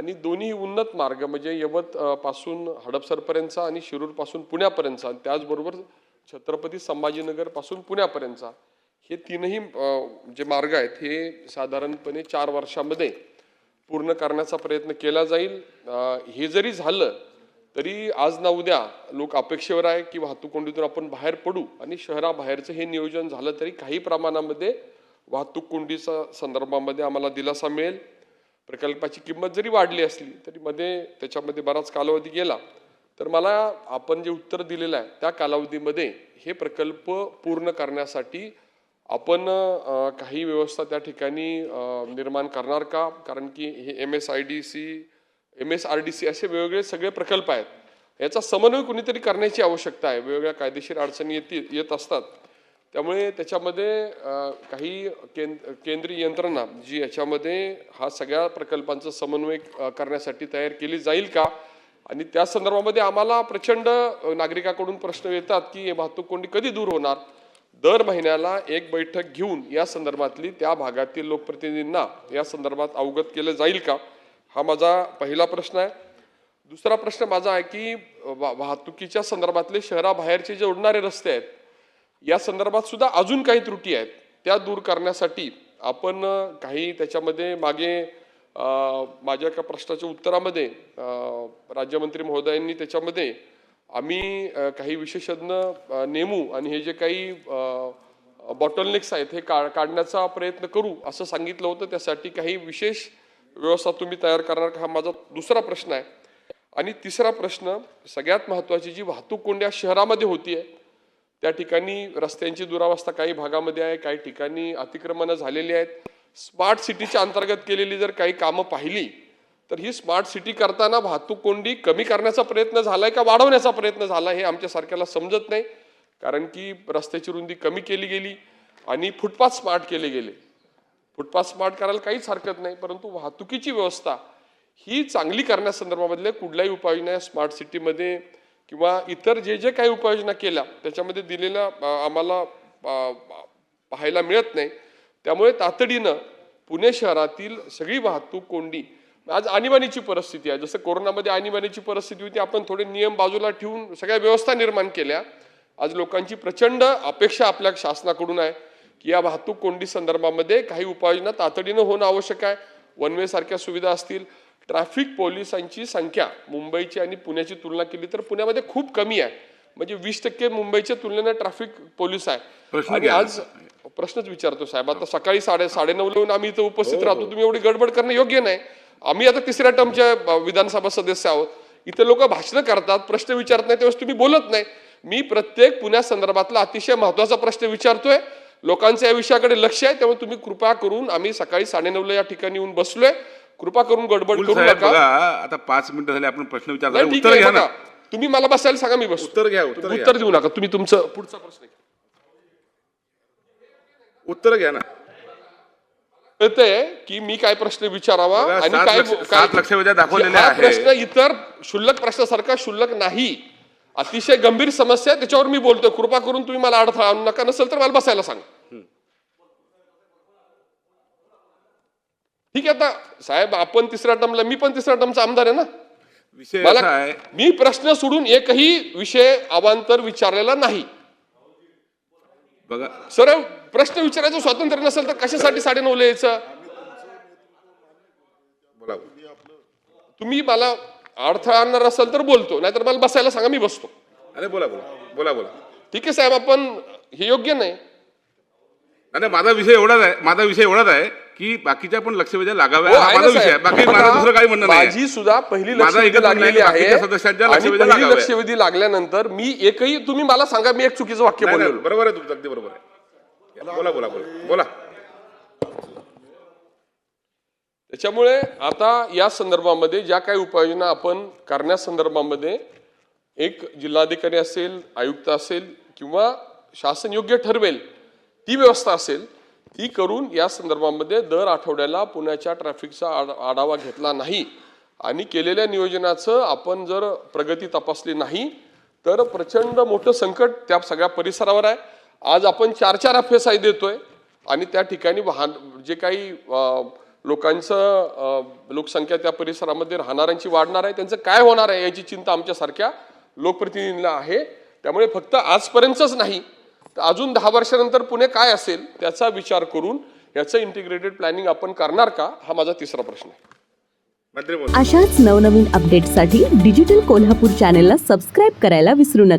आणि दोन्ही उन्नत मार्ग म्हणजे यवत पासून हडपसरपर्यंतचा आणि शिरूरपासून पुण्यापर्यंतचा आणि त्याचबरोबर छत्रपती संभाजीनगरपासून पुण्यापर्यंतचा हे तीनही जे मार्ग आहेत हे साधारणपणे चार वर्षामध्ये पूर्ण करण्याचा प्रयत्न केला जाईल. हे जरी झालं तरी आज ना उद्या लोक अपेक्षेवर आहे की वाहतूक कोंडीतून आपण बाहेर पडू आणि शहराबाहेरचं हे नियोजन झालं तरी काही प्रमाणामध्ये वाहतूक कोंडीच्या संदर्भामध्ये आम्हाला दिलासा मिळेल. प्रकल्पाची किंमत जरी वाढली असली तरी मध्ये त्याच्यामध्ये बराच कालावधी गेला. तर मला आपण जे उत्तर दिलेलं आहे त्या कालावधीमध्ये हे प्रकल्प पूर्ण करण्यासाठी आपण काही व्यवस्था त्या ठिकाणी निर्माण करणार का? कारण की हे M S I D C M S R D C असे वेगवेगळे सगळे प्रकल्प आहेत. याचा समन्वय कुणीतरी करण्याची आवश्यकता आहे. वेगवेगळ्या कायदेशीर अडचणी येतील येत असतात. त्यामुळे त्याच्यामध्ये काही केंद केंद्रीय यंत्रणा जी याच्यामध्ये हा सगळ्या प्रकल्पांचा समन्वय करण्यासाठी तयार केली जाईल का? आणि त्या संदर्भामध्ये आम्हाला प्रचंड नागरिकाकडून प्रश्न येतात की हे वाहतूक कोंडी कधी दूर होणार? दर महिन्याला एक बैठक घेऊन या संदर्भातली त्या भागातील लोकप्रतिनिधींना या संदर्भात अवगत केलं जाईल का? हा माझा पहिला प्रश्न आहे. दुसरा प्रश्न माझा आहे की वा- वाहतुकीच्या संदर्भातले शहराबाहेरचे जे उडणारे रस्ते आहेत या संदर्भात सुद्धा अजून काही त्रुटी आहेत. त्या दूर करण्यासाठी आपण काही त्याच्यामध्ये मागे माझ्या एका प्रश्नाच्या उत्तरामध्ये राज्यमंत्री महोदयांनी त्याच्यामध्ये आम्ही काही विशेषज्ञ नेमू आणि हे जे काही बॉटलनेक्स आहेत हे का काढण्याचा प्रयत्न करू असं सांगितलं होतं. त्यासाठी काही विशेष व्यवस्था तुम्ही तयार करणार का हा माझा दुसरा प्रश्न आहे. आणि तिसरा प्रश्न सगळ्यात महत्त्वाची जी वाहतूक कोंड्या शहरामध्ये होती आहे त्या ठिकाणी रस्त्यांची दुरावस्था काही भागामध्ये आहे काही ठिकाणी अतिक्रमणं झालेली आहेत. स्मार्ट सिटीच्या अंतर्गत केलेली जर काही कामं पाहिली तर ही स्मार्ट सिटी करताना वाहतूक कोंडी कमी करण्याचा प्रयत्न झालाय का वाढवण्याचा प्रयत्न झाला हे आमच्या सारख्याला समजत नाही. कारण की रस्त्याची रुंदी कमी केली गेली आणि फुटपाथ स्मार्ट केले गेले. फुटपाथ स्मार्ट करायला काहीच हरकत नाही परंतु वाहतुकीची व्यवस्था ही चांगली करण्यासंदर्भामधले कुठल्याही उपाययोजना स्मार्ट सिटीमध्ये किंवा इतर जे जे काही उपाययोजना केल्या त्याच्यामध्ये दिलेल्या आम्हाला पाहायला मिळत नाही. त्यामुळे तातडीनं पुणे शहरातील सगळी वाहतूक कोंडी आज आणीबाणीची परिस्थिती आहे. जसं कोरोनामध्ये आणीबाणीची परिस्थिती होती आपण थोडे नियम बाजूला ठेवून सगळ्या व्यवस्था निर्माण केल्या. आज लोकांची प्रचंड अपेक्षा आपल्या शासनाकडून आहे की या वाहतूक कोंडी संदर्भामध्ये काही उपाययोजना तातडीनं होणं आवश्यक आहे. वन वे सारख्या सुविधा असतील. ट्रॅफिक पोलिसांची संख्या मुंबईची आणि पुण्याची तुलना केली तर पुण्यामध्ये खूप कमी आहे. म्हणजे वीस टक्के मुंबईच्या तुलनेनं ट्रॅफिक पोलीस आहे. आणि. आज प्रश्नच विचारतो साहेब. आता सकाळी साडे साडेनऊ येऊन आम्ही इथं उपस्थित राहतो. तुम्ही एवढी गडबड करणं योग्य नाही. आम्ही आता तिसऱ्या टर्मच्या विधानसभा सदस्य आहोत. इथे लोक भाषणं करतात प्रश्न विचारत नाही त्यावेळेस तुम्ही बोलत नाही. मी प्रत्येक पुण्या संदर्भातला अतिशय महत्त्वाचा प्रश्न विचारतोय. लोकांचं या विषयाकडे लक्ष आहे त्यामुळे तुम्ही कृपा करून आम्ही सकाळी साडेनऊला या ठिकाणी येऊन बसलोय. कृपा करून गडबड करू साहेब नका. आता पाच मिनिटं झाले आपण प्रश्न विचारला नाही, ठीक उत्तर आहे घ्या बघा. ना तुम्ही मला बसायला सांगा मी बसतो. उत्तर घ्या उत्तर घ्या. उत्तर देऊ नका. तुम्ही तुमचं पुढचा प्रश्न घ्या. उत्तर घ्या ना. कळतंय की मी काय प्रश्न विचारावा बघा, आणि सात काय लक्ष- सात हा आहे. प्रश्न इतर क्षुल्लक प्रश्नासारखा क्षुल्लक नाही. अतिशय गंभीर समस्या आहे त्याच्यावर मी बोलतोय. कृपा करून तुम्ही मला अडथळा आणू नका नसेल तर मला बसायला सांगा. ठीक आहे आता साहेब आपण तिसऱ्या टर्मला मी पण तिसऱ्या टर्मचा आमदार आहे ना? विषय मला आहे. मी प्रश्न सोडून एकही विषय अवांतर विचारलेला नाही. बघा. सर प्रश्न विचारायचं स्वातंत्र्य नसेल तर कशासाठी साडेनऊला यायचं? बोला. तुम्ही मला अडथळा आणणार असाल तर बोलतो नाहीतर मला बसायला सांगा मी बसतो. अरे बोला बोला. बोला बोला. ठीक आहे साहेब आपण हे योग्य नाही. आणि माझा विषय एवढाच आहे माझा विषय एवढाच आहे. की बाकीच्या पण लक्षवेध्या लागाव्या. हो, हा आहे ना माझा विषय आहे. साहेब. बाकी माझं दुसरं काही म्हणणं नाही माझी सुद्धा पहिली माझा लक्षवेधी एकच म्हणणं आहे लागलेली की आहे बाकीच्या सदस्यांच्या आणि लक्षवेधी पहिली लागाव्या. लक्षवेधी लागल्यानंतर मी एकही तुम्ही मला सांगा मी एक चुकीचं वाक्य नाही, नाही, बोललो. बरोबर आहे तुमचं अगदी बरोबर आहे. बोला बोला बोला. बोला. त्याच्यामुळे आता या संदर्भामध्ये ज्या काही उपाययोजना आपण करण्यासंदर्भामध्ये एक जिल्हाधिकारी असेल आयुक्त असेल किंवा शासन योग्य ठरवेल ती व्यवस्था असेल ती करून या संदर्भामध्ये दर आठवड्याला पुण्याच्या ट्रॅफिकचा आढ- आढावा घेतला नाही. आणि केलेल्या नियोजनाचं आपण जर प्रगती तपासली नाही तर प्रचंड मोठं संकट त्या सगळ्या परिसरावर आहे. आज आपण चार चार एफ एस आय देतोय आणि त्या ठिकाणी वाहन जे काही लोकांचं लोकसंख्या त्या परिसरामध्ये राहणाऱ्यांची वाढणार आहे त्यांचं काय होणार आहे याची चिंता आमच्यासारख्या लोकप्रतिनिधींना आहे. त्यामुळे फक्त आजपर्यंतच नाही अजून दहा वर्षानंतर पुणे काय असेल त्याचा विचार करून याचं इंटिग्रेटेड प्लॅनिंग आपण करणार का? हा माझा तिसरा प्रश्न आहे. अशाच नवनवीन अपडेट्ससाठी डिजिटल कोल्हापूर चॅनेलला सबस्क्राईब करायला विसरू नका.